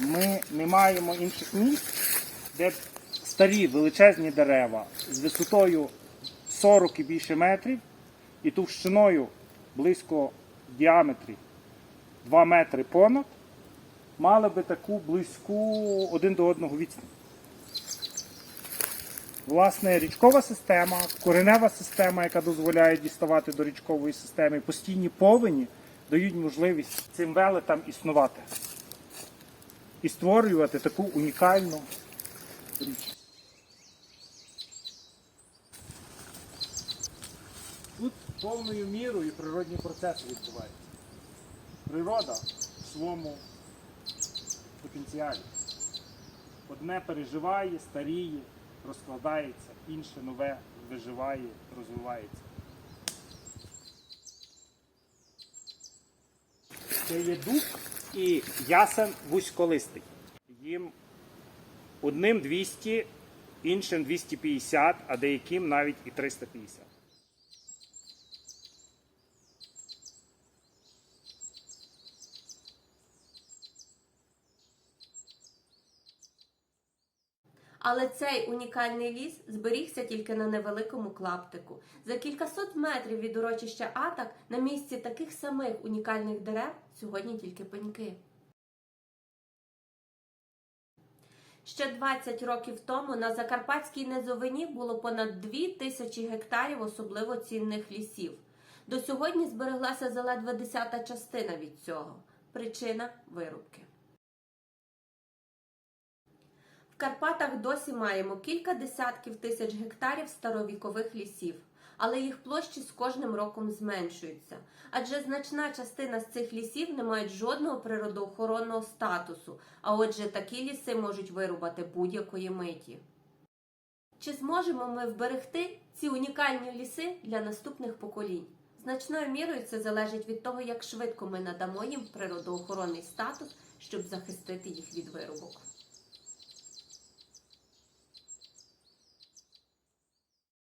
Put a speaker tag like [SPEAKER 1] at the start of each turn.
[SPEAKER 1] Ми не маємо інших місць, де старі величезні дерева з висотою 40 і більше метрів і товщиною близько діаметрі 2 метри понад мали би таку близьку один до одного відстань. Власне, річкова система, коренева система, яка дозволяє діставати до річкової системи, постійні повені дають можливість цим велетам існувати і створювати таку унікальну річ. Тут повною мірою природні процеси відбуваються. Природа в своєму потенціалі. Одне переживає, старіє, розкладається, інше нове виживає, розвивається. Це є дуб і ясен вузьколистий. Їм одним 200, іншим 250, а деяким навіть і 350.
[SPEAKER 2] Але цей унікальний ліс зберігся тільки на невеликому клаптику. За кількасот метрів від урочища Атак на місці таких самих унікальних дерев сьогодні тільки пеньки. Ще 20 років тому на Закарпатській низовині було понад 2 тисячі гектарів особливо цінних лісів. До сьогодні збереглася заледве десята частина від цього. Причина вирубки. Карпатах досі маємо кілька десятків тисяч гектарів старовікових лісів, але їх площі з кожним роком зменшуються, адже значна частина з цих лісів не мають жодного природоохоронного статусу, а отже, такі ліси можуть вирубати будь-якої миті. Чи зможемо ми вберегти ці унікальні ліси для наступних поколінь? Значною мірою це залежить від того, як швидко ми надамо їм природоохоронний статус, щоб захистити їх від вирубок.